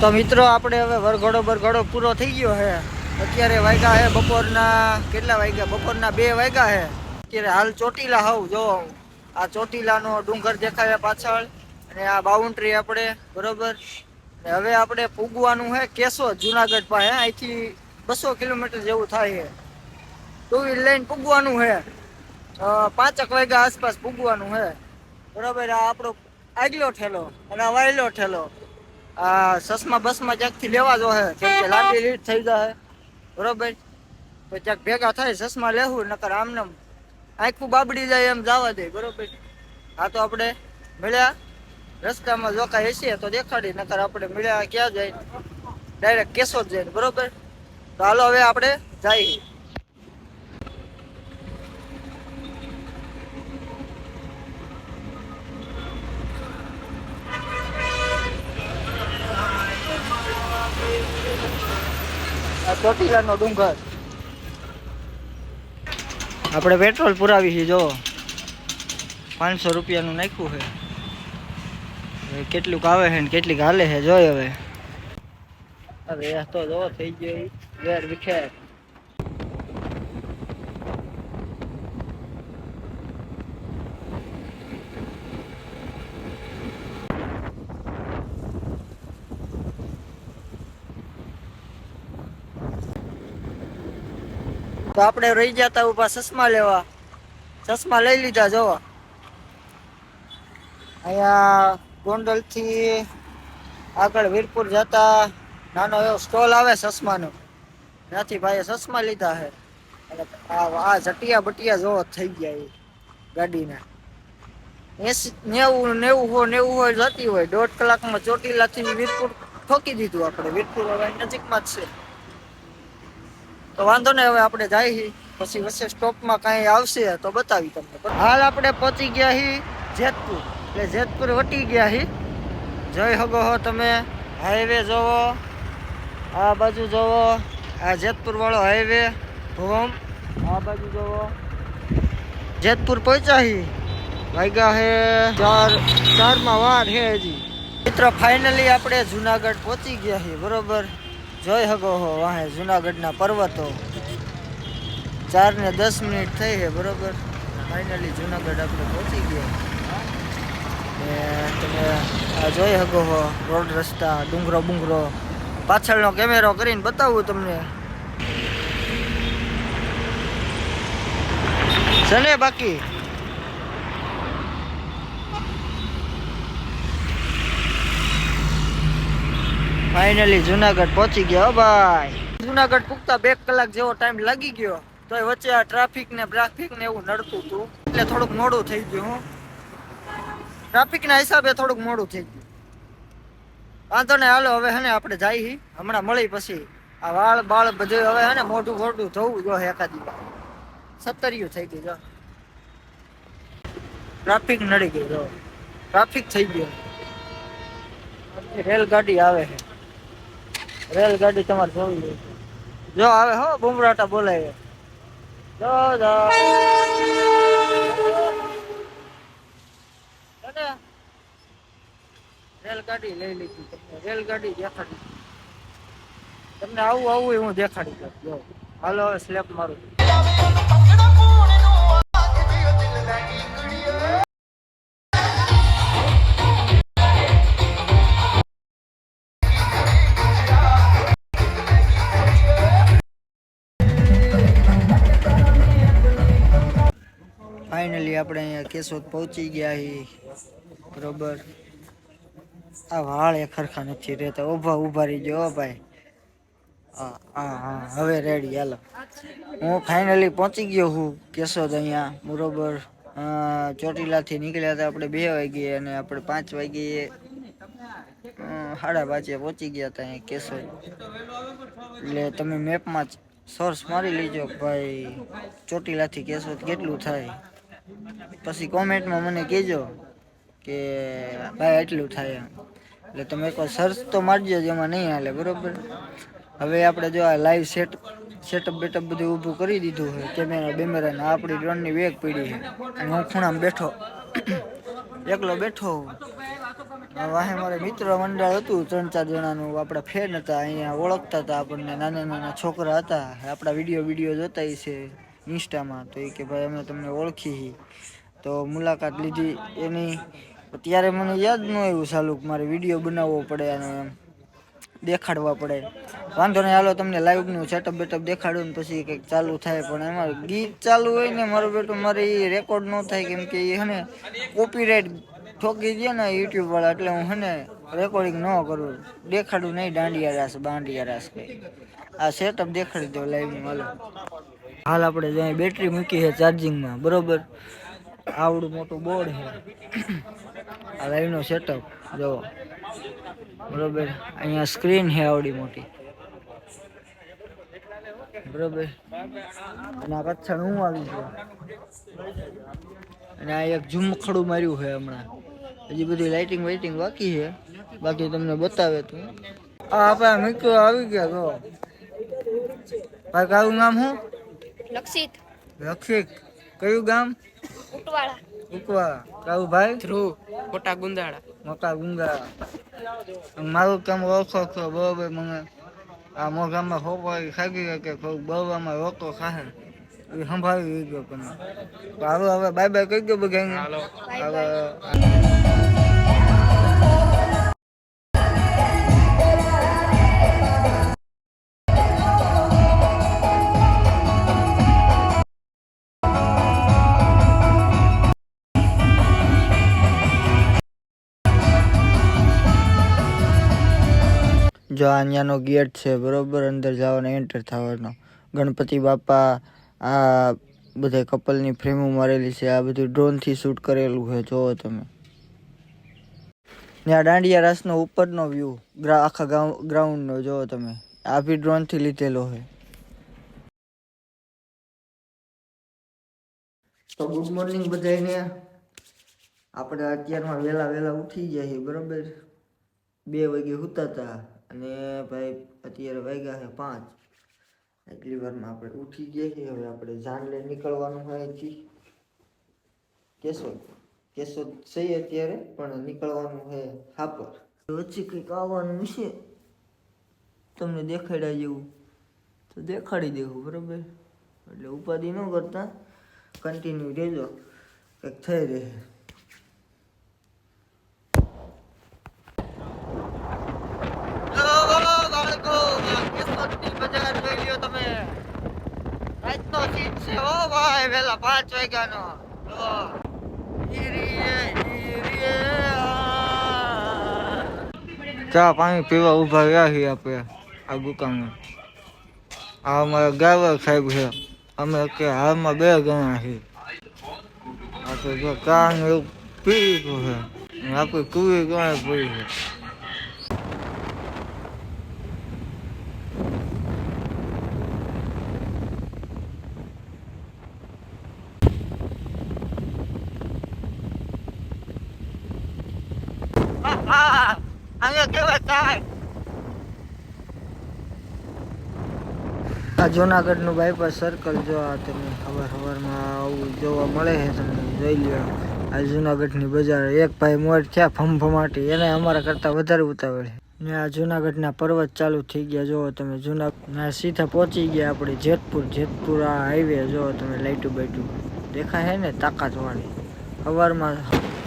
તો મિત્રો, આપણે હવે વરઘોડો બરઘોડો પૂરો થઈ ગયો છે. અત્યારે વાગ્યા છે બપોરના, કેટલા વાગ્યા? બપોરના બે વાગ્યા છે. અત્યારે હાલ ચોટીલા હોવ જો. આ ચોટીલાનો ડુંગર દેખાય પાછળ, અને આ બાઉન્ડ્રી આપણે, બરોબર? ને હવે આપણે પૂગવાનું છે કેસો જુનાગઢ પાસે. અહીંથી બસો કિલોમીટર જેવું થાય છે. ટુ વ્હીલ લઈને પૂગવાનું છે. પાંચક વાગ્યા આસપાસ પૂગવાનું છે. બરોબર? આ આપણો આગલો ઠેલો અને વાયલો ઠેલો. આ સસમા બસમાં ક્યાંકથી લેવા જો હે? કેમ કે લાંબી લીટ થઈ જાય બરોબર? તો ક્યાંક ભેગા થાય, સસમા લેવું, નકર આમને આમ આખું બાબડી જાય એમ જવા દે, બરોબર? આ તો આપણે મળ્યા. રસ્તામાં જો કાંઈ હશે તો દેખાડી, નકર આપણે મળ્યા ક્યાં જાય? ડાયરેક્ટ કેશોદ જાય, બરોબર? તો હાલો હવે આપણે જઈએ. ચોટીલાનો ડુંગર. આપણે પેટ્રોલ પુરાવી છે, જો. પાંચસો રૂપિયાનું નાખ્યું છે. કેટલુંક આવે છે ને કેટલીક હાલે છે, જોઈ હવે. આ તો જો, થઈ ગયો. વેર વિખેર. તો આપણે રહી જતા ઊભા ચશ્મા લેવા. ચશ્મા લઈ લીધા, જોવા. અહીંયા ગોંડલથી આગળ વીરપુર જતા નાનો એવો સ્ટોલ આવે ચશ્માનો. ત્યાંથી ભાઈએ ચશ્મા લીધા છે. આ જટિયા બટિયા જોવો થઈ ગયા એ ગાડીના. એસી નેવું નેવું હોય નેવું હોય જતી હોય. દોઢ કલાકમાં ચોટીલાથી વીરપુર ઠોકી દીધું આપણે. વીરપુર હવે નજીકમાં જ છે. તો વાંધો નહીં, હવે આપણે જાય પછી વચ્ચે સ્ટોપમાં કાંઈ આવશે તો બતાવી તમને. હાલ આપણે પહોંચી ગયા હી જેતપુર. એટલે જેતપુર વટી ગયા હી. જોઈ શકો હો તમે. હાઈવે જોવો. આ બાજુ જોવો. આ જેતપુરવાળો હાઈવે. ભૂમ આ બાજુ જોવો. જેતપુર પહોંચ્યા હી. વાગ્યા હે ચાર, ચારમાં વાર હે હજી. મિત્રો ફાઇનલી આપણે જુનાગઢ પહોંચી ગયા છીએ બરોબર? જોઈ શકો હો, વાહે જુનાગઢના પર્વતો. ચાર ને દસ મિનિટ થઈ છે, બરોબર? ફાઇનલી જુનાગઢ આપણે પહોંચી ગયા. તમે આ જોઈ શકો હો, રોડ રસ્તા, ડુંગરો બુંગરો, પાછળનો કેમેરો કરીને બતાવું તમને. છે ને બાકી. ફાઇનલી જુનાગઢ પહોંચી ગયા ભાઈ. જુનાગઢ પૂગતા બે કલાક જેવો ટાઈમ લાગી ગયો. તો વચ્ચે આ ટ્રાફિક ને ટ્રાફિક ને એવું નડતું હતું. એટલે થોડુંક મોડું થઈ ગયું ટ્રાફિક ના હિસાબે થોડુંક મોડું થઈ ગયું. વાંધો ને હાલો, હવે હે ને આપણે જઈએ હમણાં મળી પછી આ વાળ બાળ બધું હવે હે ને મોઢું મોઢું થવું જો એકાદી સત્તરિયું થઈ ગયું જો. ટ્રાફિક નડી ગયું જો. ટ્રાફિક થઈ ગયો. રેલગાડી આવે છે રેલગાડી તમારે જોવી જોઈએ જો આવે હો બુમરાટા બોલાય. જો જો. રેલગાડી લઈ લીધી તમને રેલગાડી દેખાડી. તમને આવું આવું એ હું દેખાડી દઉં જો હાલો હવે સ્લેપ મારું. ફાઇનલી આપણે અહીંયા કેશોદ પહોંચી ગયા છીએ. બરોબર? આ વાળ એ ખરખા નથી રહેતા. ઊભા ઊભા રહી ગયો ભાઈ. હા હા હા, હવે રેડી હાલો. હું ફાઇનલી પહોંચી ગયો હું કેશોદ અહીંયા. બરોબર? ચોટીલાથી નીકળ્યા હતા આપણે બે વાગ્યે અને આપણે પાંચ વાગ્યે સાડા પાંચે પહોંચી ગયા હતા અહીંયા કેશોદ. એટલે તમે મેપમાં સર્ચ મારી લેજો ભાઈ. ચોટીલાથી કેશોદ કેટલું થાય? પછી કોમેન્ટમાં મને કહેજો કે ભાઈ એટલું થાય એમ. એટલે તમે એકવાર સર્ચ તો મારજો જેમાં નહીં હાલે, બરોબર? હવે આપણે જો આ લાઈવ સેટ સેટઅપ બેટઅપ બધું ઊભું કરી દીધું હોય, કેમેરા બેમેરા ને આપણી ડ્રોનની વેગ પડી છે. અને હું ખૂણામાં બેઠો, એકલો બેઠો વાહે મારે મિત્ર મંડળ હતું, ત્રણ ચાર જણાનું, આપણા ફેન હતા, અહીંયા ઓળખતા હતા આપણને, નાના નાના છોકરા હતા. આપણા વીડિયો વીડિયો જોતા છે. ઇન્સ્ટામાં તો એ કે ભાઈ અમે તમને ઓળખી તો મુલાકાત લીધી એની. ત્યારે મને યાદ ન આવ્યું સાલું મારે વીડિયો બનાવવો પડે અને એમ દેખાડવા પડે. વાંધો નહીં, હાલો તમને લાઈવનું સેટઅપ બેટઅપ દેખાડું ને પછી કંઈક ચાલુ થાય. પણ એમાં ગીત ચાલુ હોય ને મારો બેટો, મારે એ રેકોર્ડ ન થાય કેમ કે એ હે ને કોપીરાઇટ ઠોકી દે ને યુટ્યુબ વાળા, એટલે હું હે ને રેકોર્ડિંગ ન કરું. દેખાડું નહીં, દાંડિયા રાસ, બાંડિયા રાસ કંઈ આ સેટઅપ દેખાડી દો લાઈવનું હાલો. હાલ આપણે જ્યાં બેટરી મૂકી છે ચાર્જિંગમાં, બરોબર? આવડું મોટું બોર્ડ છે. આ લાઈવનો સેટઅપ જો બરોબર? અહીંયા સ્ક્રીન છે આવડી મોટી. બરોબર? અને આ પાછળ હું આવી છું? અને આ એક ઝુમખડું માર્યું છે હમણાં. હજી બધી લાઇટિંગ વાઇટિંગ બાકી છે. બાકી તમને બતાવે તો. આ આપણા મિત્રો આવી ગયા તો ભાઈ કારું નામ શું? લક્ષિત. લક્ષિત. કયું ગામ? ઉટવાળા. ઉકવાળા કાવું ભાઈ ધ્રુવ. મોટા ગુંદાળા. મોટા ગુંદાળા. મારું કામ ઓછો છો બરોબર મને આ મોઢામાં ખોપાઈ ખાગી કે કોઈ બળવામાં રોકો ખાહે એ સંભાળી ગયો તમે તો હવે હવે બાય બાય કહી ગયો બધા હવે જો અહીંયાનો ગેટ છે, બરોબર? અંદર જવાનો એન્ટર થવાનો. ગણપતિ બાપા આ બધા કપલની ફ્રેમો મારેલી છે, આ બધું ડ્રોનથી શૂટ કરેલું છે જોવો તમે. આ દાંડિયા રાસનો ઉપરનો વ્યૂ આખા ગ્રાઉન્ડનો જોવો તમે. આ બી ડ્રોનથી લીધેલો છે તો ગુડ મોર્નિંગ બધાને આપણે અત્યારમાં વહેલા વહેલા ઉઠી ગયા છીએ, બરોબર? બે વાગે સૂતા હતા અને ભાઈ અત્યારે વાગ્યા છે પાંચ. એટલી વારમાં આપણે ઉઠી ગયા છીએ. હવે આપણે જાનલે નીકળવાનું હોય અહીંથી. કેશોદ. કેશોદ સહી અત્યારે, પણ નીકળવાનું છે હાપર. વચ્ચે કંઈક આવવાનું છે. તમને દેખાડ્યા જેવું. તો દેખાડી દેવું, બરાબર? એટલે ઉપાધિ ન કરતા. કન્ટિન્યુ રહેજો. કંઈક થઈ રહે. પાંચ વાગ્યાનો. ચા પાણી પીવા ઊભા રહ્યા છીએ આપણે આ દુકાને. આ અમારા ડ્રાઈવર સાહેબ છે. અમે કે હાલમાં બે ગણા છીએ. આપણે જો ચા એવું પી લીધું છે. આપણે કુવી ગણાય પડી છે. અહીંયા કેવા થાય? આ જુનાગઢનું બાયપાસ સર્કલ જો આ તમે ખબર સવારમાં આવું જોવા મળે છે તમને જોઈ લ્યો. આ જુનાગઢની બજાર એક ભાઈ મોટ થયા ફમફમાટી એને અમારા કરતાં વધારે ઉતાવળ ને આ જુનાગઢના પર્વત ચાલુ થઈ ગયા જોવો તમે જુના ના સીધા પહોંચી ગયા આપણે જેતપુર જેતપુર આ હાઈવે જોવો તમે લાઈટું બાઈટું. દેખાય છે ને તાકાત વાળી. સવારમાં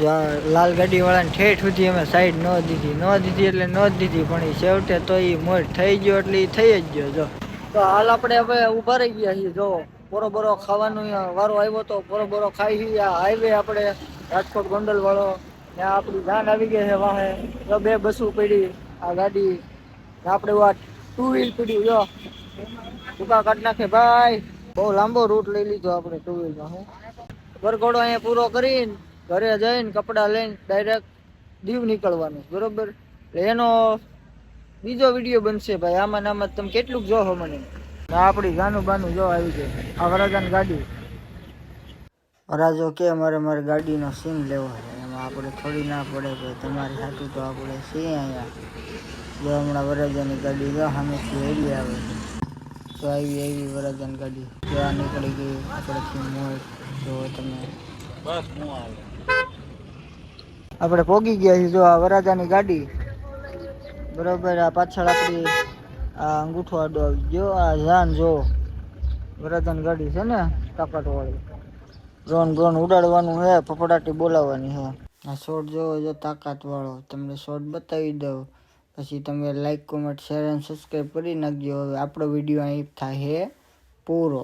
લાલ ગાડી વાળાને ઠેઠ સુધી અમે સાઈડ ન દીધી. ન દીધી એટલે ન દીધી, પણ એ છેવટે તો એ મોટ થઈ ગયો એટલે એ થઈ જ ગયો, જો. તો હાલ આપણે હવે ઊભા રહી ગયા છીએ, જો. બોરો ખાવાનું અહીંયા વારો આવ્યો તો બોરો ખાઈ છીએ આ હાઈવે આપણે રાજકોટ ગોંડલ વાળો ને આપણી જાન આવી ગઈ છે વાહે. તો બે બસો પડી આ ગાડી. આપણે આ ટુ વ્હીલ પડ્યું, જો. ટૂંકા કાઢ નાખે, ભાઈ. બહુ લાંબો રૂટ લઈ લીધો આપણે ટુ વ્હીલમાં હું. વરઘોડો અહીંયા પૂરો કરીને ઘરે જઈને કપડાં લઈને ડાયરેક્ટ દીવ નીકળવાનું, બરોબર? એનો બીજો વીડિયો બનશે ભાઈ, આમાં આમાં તમે કેટલુંક જોહો મને. આપણી ગાનું બાનું જો આવી ગઈ આ વરાજાન ગાડી. વરાજો કે મારે મારે ગાડીનો સીન લેવો છે. એમાં આપણે થોડી ના પડે કે તમારી સાચું તો આપણે સી અહીંયા. જો હમણાં વરાજાની ગાડી જો સામેથી એવી આવે તો આવી આવી વરાજાની ગાડી. જો આ નીકળી ગઈ, આપણેથી મોડ જો તમે આપણે પોગી ગયા છીએ જો આ વરાજાની ગાડી. બરાબર, આ પાછળ આપણી આ અંગૂઠો આડો આવી ગયો. આ જાન જો, વરાજાની ગાડી છે ને તાકાતવાળી ડ્રોન ડ્રોન ઉડાડવાનું હે, ફફડાટી બોલાવવાની હે. આ શોર્ટ જોવો જો તાકાત વાળો તમને શોર્ટ બતાવી દઉં. પછી તમે લાઈક કોમેન્ટ શેર અને સબસ્ક્રાઈબ કરી નાખજો. હવે આપણો વીડિયો અહીં થાય છે પૂરો.